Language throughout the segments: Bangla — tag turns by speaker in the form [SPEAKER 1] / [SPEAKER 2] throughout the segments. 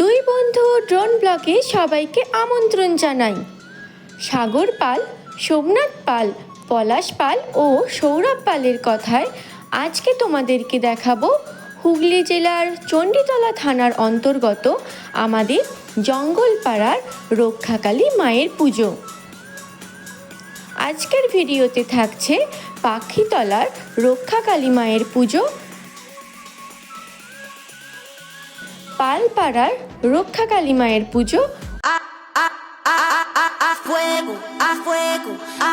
[SPEAKER 1] দুই বন্ধু ড্রোন ব্লগে সবাইকে আমন্ত্রণ জানাই। সাগর পাল, সোমনাথ পাল, পলাশ পাল ও সৌরভ পালের কথায় আজকে তোমাদেরকে দেখাবো হুগলি জেলার চণ্ডীতলা থানার অন্তর্গত আমাদের জঙ্গলপাড়ার রক্ষাকালী মায়ের পুজো। আজকের ভিডিওতে থাকছে পাখিতলার রক্ষাকালী মায়ের পুজো পালপাড়ার রক্ষাকালী মায়ের পুজো।
[SPEAKER 2] a fuego, a fuego, a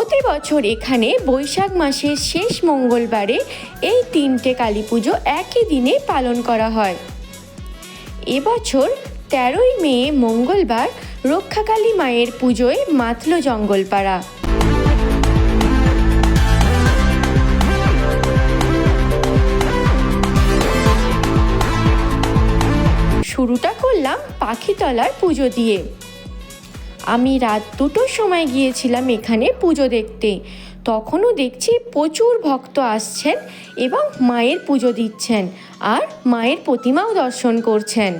[SPEAKER 1] প্রতি বছর এখানে বৈশাখ মাসের শেষ মঙ্গলবারে এই তিনটে কালী পুজো একই দিনে পালন করা হয়। এবছর তেরোই মে মঙ্গলবার রক্ষাকালী মায়ের পুজোয় মাতল জঙ্গলপাড়া। শুরুটা করলাম পাখিতলার পুজো দিয়ে। আমি রাত দুটোর সময় গিয়েছিলাম এখানে পুজো দেখতে। তখনও দেখছি প্রচুর ভক্ত আসছেন এবং মায়ের পুজো দিচ্ছেন আর মায়ের প্রতিমাও দর্শন করছেন।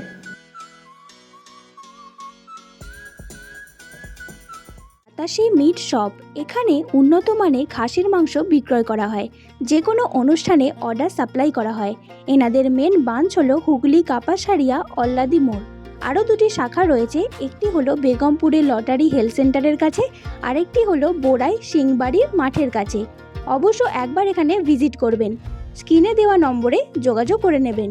[SPEAKER 3] বাতাসি মিট শপ এখানে উন্নত মানের খাসির মাংস বিক্রয় করা হয়। যে কোনো অনুষ্ঠানে অর্ডার সাপ্লাই করা হয়। এনাদের মেন ব্রাঞ্চ হলো হুগলি, কাপাসারিয়া, অল্লাদি মোড়। আরও দুটি শাখা রয়েছে একটি হলো বেগমপুরের লটারি হেলথ সেন্টারের কাছে আরেকটি হলো বোড়াই সিংবাড়ির মাঠের কাছে অবশ্য একবার এখানে ভিজিট করবেন স্ক্রিনে দেওয়া নম্বরে যোগাযোগ করে নেবেন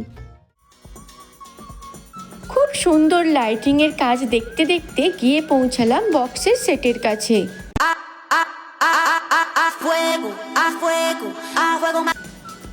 [SPEAKER 1] খুব সুন্দর লাইটিংয়ের কাজ দেখতে দেখতে গিয়ে পৌঁছালাম বক্সের সেটের কাছে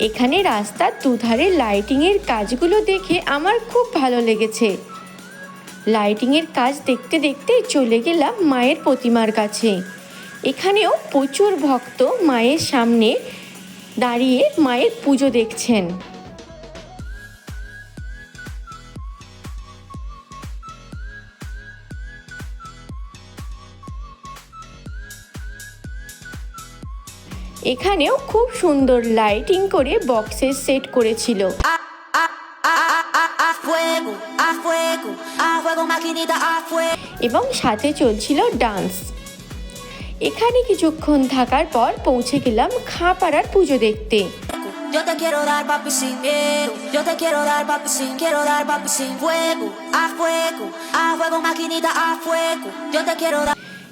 [SPEAKER 1] এখানে রাস্তার দুধারে লাইটিংয়ের কাজগুলো দেখে আমার খুব ভালো লেগেছে। লাইটিংয়ের কাজ দেখতে দেখতে চলে গেলাম মায়ের প্রতিমার কাছে। এখানেও প্রচুর ভক্ত মায়ের সামনে দাঁড়িয়ে মায়ের পুজো দেখছেন। এখানেও খুব সুন্দর লাইটিং করে বক্সের সেট করেছিল। এবং সাথে চলছিল ডান্স এখানে কিছুক্ষণ থাকার পর পৌঁছে গেলাম খাপাড়ার পুজো দেখতে।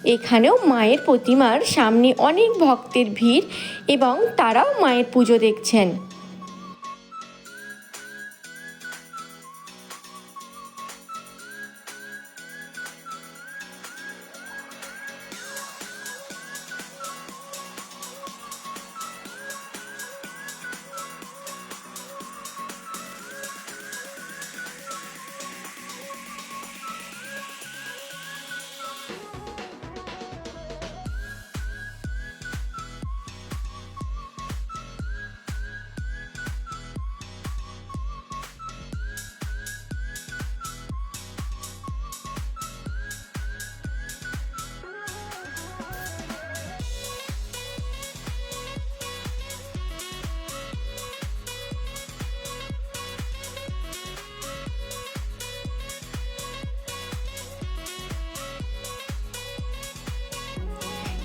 [SPEAKER 1] এখানেও মায়ের প্রতিমার সামনে অনেক ভক্তের ভিড় এবং তারাও মায়ের পুজো দেখছেন।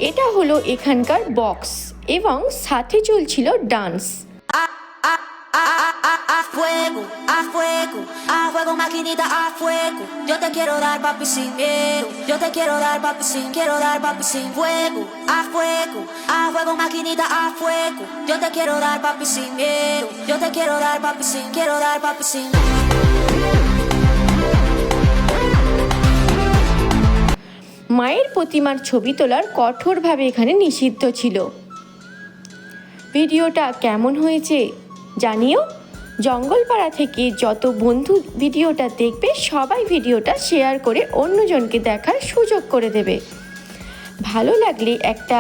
[SPEAKER 1] এটা হলো এখানকার বক্স এবং সাথে চলছিল dance
[SPEAKER 2] A, a, a, a, a, a fuego, a fuego, a fuego fuego, maquinita a fuego. Yo te quiero dar papi sin miedo. Yo te quiero dar papi sin, quiero dar papi sin fuego, a fuego, a fuego, maquinita a fuego. Yo te quiero dar papi sin miedo. Yo te quiero dar papi sin, quiero dar papi sin.
[SPEAKER 1] মায়ের প্রতিমার ছবি তোলার কঠোরভাবে এখানে নিষিদ্ধ ছিল। ভিডিওটা কেমন হয়েছে জানিও। জঙ্গলপাড়া থেকে যত বন্ধু ভিডিওটা দেখবে, সবাই ভিডিওটা শেয়ার করে অন্যজনকে দেখার সুযোগ করে দেবে। ভালো লাগলে একটা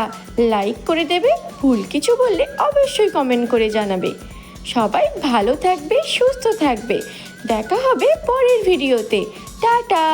[SPEAKER 1] লাইক করে দেবে, ভুল কিছু বললে অবশ্যই কমেন্ট করে জানাবে। সবাই ভালো থাকবে, সুস্থ থাকবে। দেখা হবে পরের ভিডিওতে। টাটা!